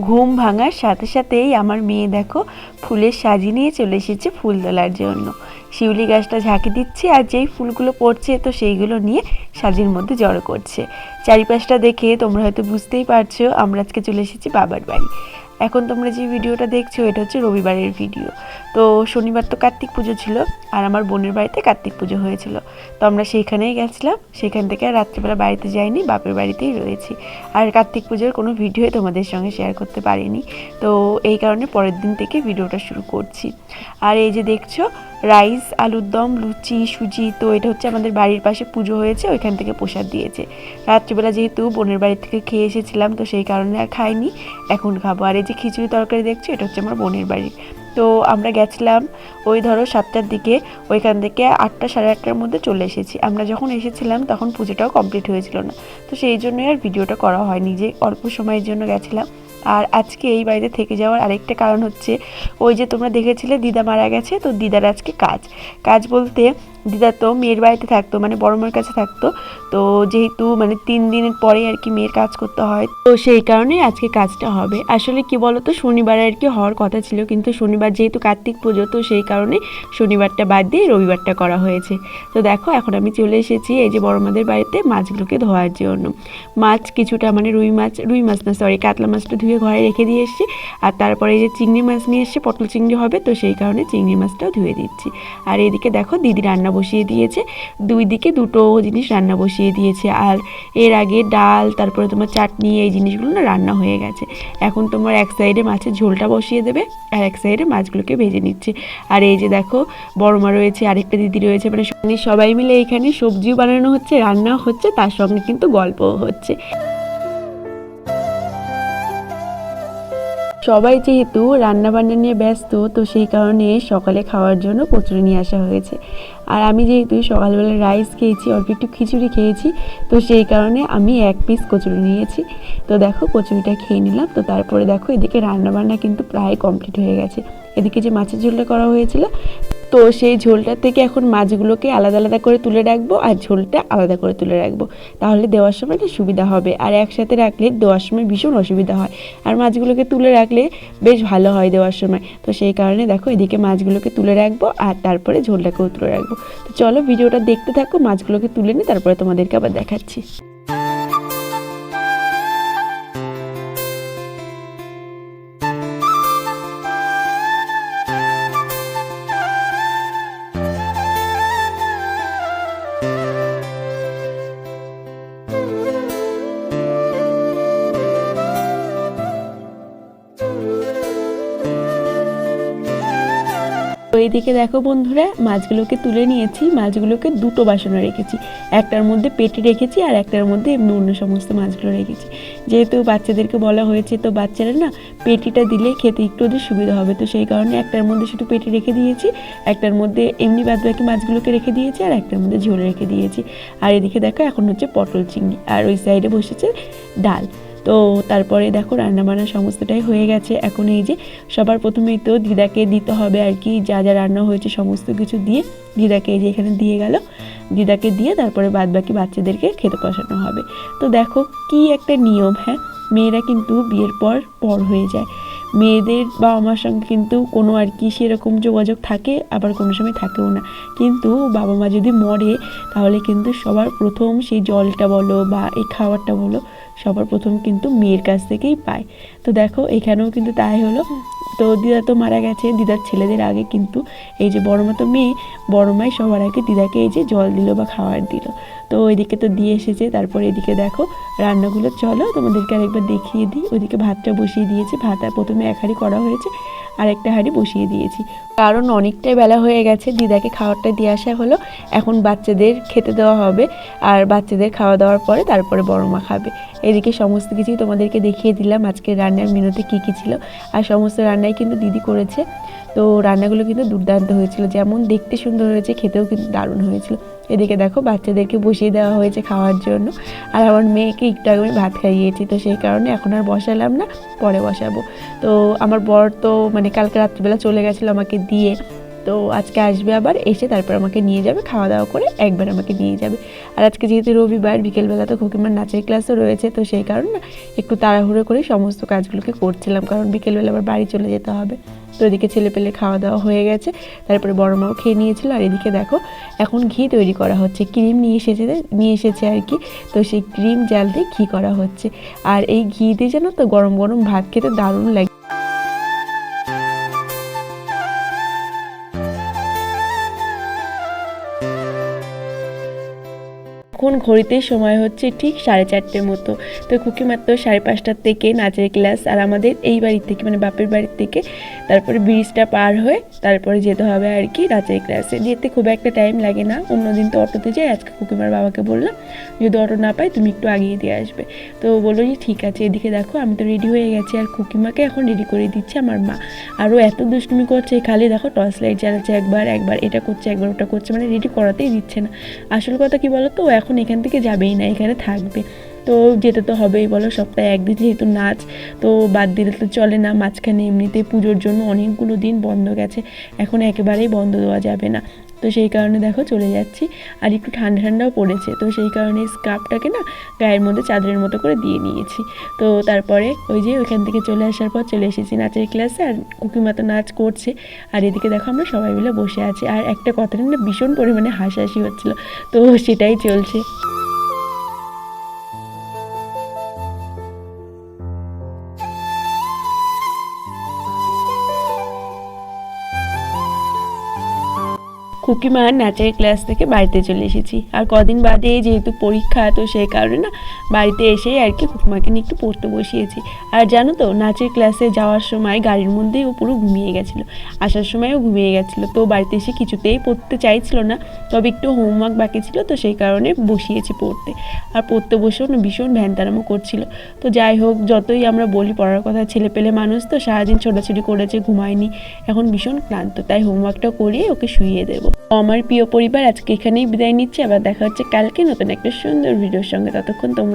ঘুম ভাঙার সাথে সাথেই আমার মেয়ে দেখো ফুলের সাজি নিয়ে চলে এসেছে ফুল তোলার জন্য। শিউলি গাছটা ঝাঁকি দিচ্ছে আর যেই ফুলগুলো পড়ছে তো সেইগুলো নিয়ে সাজির মধ্যে জড়ো করছে। চারিপাশটা দেখে তোমরা হয়তো বুঝতেই পারছ, আমরা আজকে চলে এসেছি বাবার বাড়ি। এখন তোমরা যে ভিডিওটা দেখছ, এটা হচ্ছে রবিবারের ভিডিও। তো শনিবার তো কার্তিক পুজো ছিল, আর আমার বোনের বাড়িতে কার্তিক পুজো হয়েছিল। তো আমরা সেইখানেই গেছিলাম সেখান থেকে রাত্রিবেলা বাড়িতে যাইনি, বাপের বাড়িতেই রয়েছি। আর কার্তিক পুজোর কোনো ভিডিওই তোমাদের সঙ্গে শেয়ার করতে পারিনি। তো এই কারণে পরের দিন থেকে ভিডিওটা শুরু করছি। আর এই যে দেখছ রাইস, আলুর দম, লুচি, সুজি, তো এটা হচ্ছে আমাদের বাড়ির পাশে পুজো হয়েছে, ওইখান থেকে প্রসাদ দিয়েছে। রাত্রিবেলা যেহেতু বোনের বাড়ি থেকে খেয়ে এসেছিলাম, তো সেই কারণে আর খাইনি, এখন খাব। আর এই যে খিচুড়ি তরকারি দেখছি, এটা হচ্ছে আমার বোনের বাড়ি তো আমরা গেছিলাম ওই ধরো সাতটার দিকে, ওইখান থেকে আটটা সাড়ে আটটার মধ্যে চলে এসেছি। আমরা যখন এসেছিলাম, তখন পুজোটাও কমপ্লিট হয়েছিল না। তো সেই জন্যই আর ভিডিওটা করা হয়নি, যে অল্প সময়ের জন্য গেছিলাম। আর আজকে এই বাড়িতে থেকে যাওয়ার আরেকটা কারণ হচ্ছে, ওই যে তোমরা দেখেছিলে দিদা মারা গেছে, তো দিদার আজকে কাজ। কাজ বলতে দিদা তো, মেয়ের বাড়িতে থাকতো মানে বড় মার কাছে থাকতো। তো যেহেতু মানে তিন দিনের পরে আর কি মেয়ের কাজ করতে হয়, তো সেই কারণেই আজকে কাজটা হবে। আসলে কি বলতো, শনিবার আর কি হওয়ার কথা ছিল, কিন্তু শনিবার যেহেতু কার্তিক পুজো, তো সেই কারণে শনিবারটা বাদ দিয়ে রবিবারটা করা হয়েছে। তো দেখো, এখন আমি চলে এসেছি এই যে বড় মাদের বাড়িতে মাছগুলোকে ধোয়ার জন্য। মাছ কিছুটা মানে রুই মাছ রুই মাছ না সরি কাতলা মাছটা ধুয়ে ঘরে রেখে দিয়ে এসেছি। আর তারপরে এই যে চিংড়ি মাছ নিয়ে এসছে, পটল চিংড়ি হবে, তো সেই কারণে চিংড়ি মাছটাও ধুয়ে দিচ্ছি। আর এদিকে দেখো, দিদি রান্না বসিয়ে দিয়েছে। দুই দিকে দুটো জিনিস রান্না বসিয়ে দিয়েছে। আর এর আগে ডাল, তারপরে তোমার চাটনি, এই জিনিসগুলো না রান্না হয়ে গেছে। এখন তোমার এক সাইডে মাছের ঝোলটা বসিয়ে দেবে আর এক সাইডে মাছগুলোকে ভেজে নিচ্ছে। আর এই যে দেখো বড় মা রয়েছে, আরেকটা দিদি রয়েছে। মানে সবাই মিলে এখানে সবজিও বানানো হচ্ছে, রান্নাও হচ্ছে, তার সঙ্গে কিন্তু গল্পও হচ্ছে। সবাই যেহেতু রান্নাবান্না নিয়ে ব্যস্ত, তো সেই কারণে সকালে খাওয়ার জন্য কচুরি নিয়ে আসা হয়েছে। আর আমি যেহেতু সকালবেলা রাইস খেয়েছি, অল্প একটু খিচুড়ি খেয়েছি, তো সেই কারণে আমি এক পিস কচুরি নিয়েছি। তো দেখো, কচুরিটা খেয়ে নিলাম। তো তারপরে দেখো, এদিকে রান্নাবান্না কিন্তু প্রায় কমপ্লিট হয়ে গেছে। এদিকে যে মাছের ঝোলটা করা হয়েছিল তো সেই ঝোলটা থেকে এখন মাছগুলোকে আলাদা আলাদা করে তুলে রাখব আর ঝোলটা আলাদা করে তুলে রাখব। তাহলে দেওয়ার সময় না সুবিধা হবে আর একসাথে রাখলে দেওয়ার সময় ভীষণ অসুবিধা হয়। আর মাছগুলোকে তুলে রাখলে বেশ ভালো হয় দেওয়ার সময়। তো সেই কারণে দেখো এদিকে মাছগুলোকে তুলে রাখব আর তারপরে ঝোলটাকেও তুলে রাখব। তো চলো ভিডিওটা দেখতে থাকো, মাছগুলোকে তুলে নিই তারপরে তোমাদেরকে আবার দেখাচ্ছি। তো এইদিকে দেখো বন্ধুরা, মাছগুলোকে তুলে নিয়েছি, মাছগুলোকে দুটো বাসনে রেখেছি। একটার মধ্যে পেটে রেখেছি আর একটার মধ্যে এমনি অন্য সমস্ত মাছগুলো রেখেছি। যেহেতু বাচ্চাদেরকে বলা হয়েছে, তো বাচ্চারা না পেটিটা দিলে খেতে একটু ওদের সুবিধা হবে। তো সেই কারণে একটার মধ্যে শুধু পেটে রেখে দিয়েছি, একটার মধ্যে এমনি বাদ বাকি মাছগুলোকে রেখে দিয়েছি আর একটার মধ্যে ঝোল রেখে দিয়েছি। আর এদিকে দেখো, এখন হচ্ছে পটল চিংড়ি। আর ওই সাইডে বসেছে ডাল। তো তারপরে দেখো রান্নাবান্না সমস্তটাই হয়ে গেছে। এখন এই যে সবার প্রথমেই তো দিদাকে দিতে হবে আর কি, যা যা রান্না হয়েছে সমস্ত কিছু দিয়ে দিদাকে এই যে এখানে দিয়ে গেল। দিদাকে দিয়ে তারপরে বাদ বাকি বাচ্চাদেরকে খেতে বসানো হবে। তো দেখো কি একটা নিয়ম হ্যাঁ? মেয়েরা কিন্তু বিয়ের পর পর হয়ে যায়। মেয়েদের বাবা মার সঙ্গে কিন্তু কোনো আর কি সেরকম যোগাযোগ থাকে, আবার কোনো সময় থাকেও না। কিন্তু বাবা মা যদি মরে, তাহলে কিন্তু সবার প্রথম সেই জলটা বলো বা এই খাবারটা বলো, সবার প্রথম কিন্তু মেয়ের কাছ থেকেই পায়। তো দেখো, এখানেও কিন্তু তাই হলো। তো দিদা তো মারা গেছে, দিদার ছেলেদের আগে কিন্তু এই যে বড় মতো মেয়ে, বড় মাই সবার আগে দিদাকে এই যে জল দিল বা খাওয়ার দিল। তো ওইদিকে তো দিয়ে এসেছে, তারপর এদিকে দেখো রান্নাগুলো, চলো তোমাদেরকে আরেকবার দেখিয়ে দিই। ওইদিকে ভাতটা বসিয়ে দিয়েছে ভাত প্রথমে এক করা হয়েছে আর একটা হাঁড়ি বসিয়ে দিয়েছি। কারণ অনেকটাই বেলা হয়ে গেছে, দিদাকে খাবারটা দিয়ে আসা হলো। এখন বাচ্চাদের খেতে দেওয়া হবে আর বাচ্চাদের খাওয়া দাওয়ার পরে তারপরে বড় মা খাবে। এদিকে সমস্ত কিছুই তোমাদেরকে দেখিয়ে দিলাম আজকে রান্নার মেনুতে কী কী ছিল। আর সমস্ত রান্নাই কিন্তু দিদি করেছে। তো রান্নাগুলো কিন্তু দুর্দান্ত হয়েছিল। যেমন দেখতে সুন্দর হয়েছে, খেতেও কিন্তু দারুণ হয়েছিল। এদিকে দেখো বাচ্চাদেরকে বসিয়ে দেওয়া হয়েছে খাওয়ার জন্য। আর আমার মেয়েকে একটু আগে আমি ভাত খাইয়েছি, তো সেই কারণে এখন আর বসালাম না, পরে বসাবো। তো আমার বর তো মানে কালকে রাত্রিবেলা চলে গেছিল আমাকে দিয়ে। তো আজকে আসবে আবার, এসে তারপর আমাকে নিয়ে যাবে খাওয়া দাওয়া করে একবার আমাকে নিয়ে যাবে। আর আজকে যেহেতু রবিবার, বিকেলবেলা তো খুকিমার নাচের ক্লাসও রয়েছে, তো সেই কারণে একটু তাড়াহুড়ো করে সমস্ত কাজগুলোকে করছিলাম, কারণ বিকেলবেলা আবার বাড়ি চলে যেতে হবে। তো এদিকে ছেলে পেলে খাওয়া দাওয়া হয়ে গেছে, তারপরে বড় মাও খেয়ে নিয়েছিল। আর এদিকে দেখো, এখন ঘি তৈরি করা হচ্ছে, ক্রিম নিয়ে এসেছে নিয়ে এসেছে আর কি। তো সেই ক্রিম জাল দিয়ে ঘি করা হচ্ছে। আর এই ঘি দিয়ে যেন তো গরম গরম ভাত খেতে দারুণ লাগে। এখন ঘড়িতে সময় হচ্ছে ঠিক সাড়ে চারটের মতো। তো খুকি মাত্র সাড়ে পাঁচটার থেকে নাচের ক্লাস আর আমাদের এই বাড়ির থেকে মানে বাপের বাড়ির থেকে। তারপরে ব্রিজটা পার হয়ে তারপরে যেতে হবে আর কি নাচের ক্লাসে। যেতে খুব একটা টাইম লাগে না। অন্যদিন তো অটোতে যাই, আজকে খুকিমার বাবাকে বললাম, যদি অটো না পাই তুমি একটু আগিয়ে দিয়ে আসবে। তো বলল যে, ঠিক আছে, এদিকে দেখো, আমি তো রেডি হয়ে গেছি আর খুকিমাকে এখন রেডি করে দিচ্ছে আমার মা। আরও এত দুষ্টুমি করছে, খালি দেখো টর্চ লাইট জ্বালাচ্ছে একবার একবার, এটা করছে, একবার ওটা করছে মানে রেডি করাতেই দিচ্ছে না। আসল কথা কি বলো তো ও এখন এখান থেকে যাবেই না এখানে থাকবে। তো যেতে তো হবেই, বলো, সপ্তাহে একদিন যেহেতু নাচ, তো বাদ দিলে তো চলে না, মাঝখানে এমনিতে পুজোর জন্য অনেকগুলো দিন বন্ধ গেছে, এখন একেবারেই বন্ধ দেওয়া যাবে না। তো সেই কারণে দেখো চলে যাচ্ছি, আর একটু ঠান্ডা ঠান্ডাও পড়েছে, তো সেই কারণে স্কার্ফটাকে না গায়ের মধ্যে চাদরের মতো করে দিয়ে নিয়েছি। তো তারপরে ওই যে ওইখান থেকে চলে আসার পর চলে এসেছি নাচের ক্লাসে, আর কুকিমা তো নাচ করছে, আর এদিকে দেখো আমরা সবাই মিলে বসে আছি, আর একটা কথা না ভীষণ পরিমাণে হাসাহাসি হচ্ছিল, তো সেটাই চলছে। খুকিমার নাচের ক্লাস থেকে বাড়িতে চলে এসেছি। আর কদিন বাদে যেহেতু পরীক্ষা, তো সেই কারণে না বাড়িতে এসেই আর কি খুকিমাকে নিয়ে একটু পড়তে বসিয়েছি। আর জানো তো নাচের ক্লাসে যাওয়ার সময় গাড়ির মধ্যেই ও পুরো ঘুমিয়ে গেছিল। আসার সময়ও ঘুমিয়ে গেছিল। তো বাড়িতে এসে কিছুতেই পড়তে চাইছিল না। তবে একটু হোমওয়ার্ক বাকি ছিল, তো সেই কারণে বসিয়েছি পড়তে। আর পড়তে বসেও না ভীষণ ভ্যানতারামো করছিল। তো যাই হোক, যতই আমরা বলি পড়ার কথা ছেলে পেলে মানুষ তো সারাদিন ছোটাছুটি করেছে, ঘুমায়নি। এখন ভীষণ ক্লান্ত। তাই হোমওয়ার্কটা করিয়ে ওকে শুইয়ে দেবো। আমার প্রিয় পরিবার আজকে এখানেই বিদায় নিচ্ছি, আবার দেখা হচ্ছে কালকে নতুন একটা সুন্দর ভিডিওর সঙ্গে। ততক্ষণ তোমরা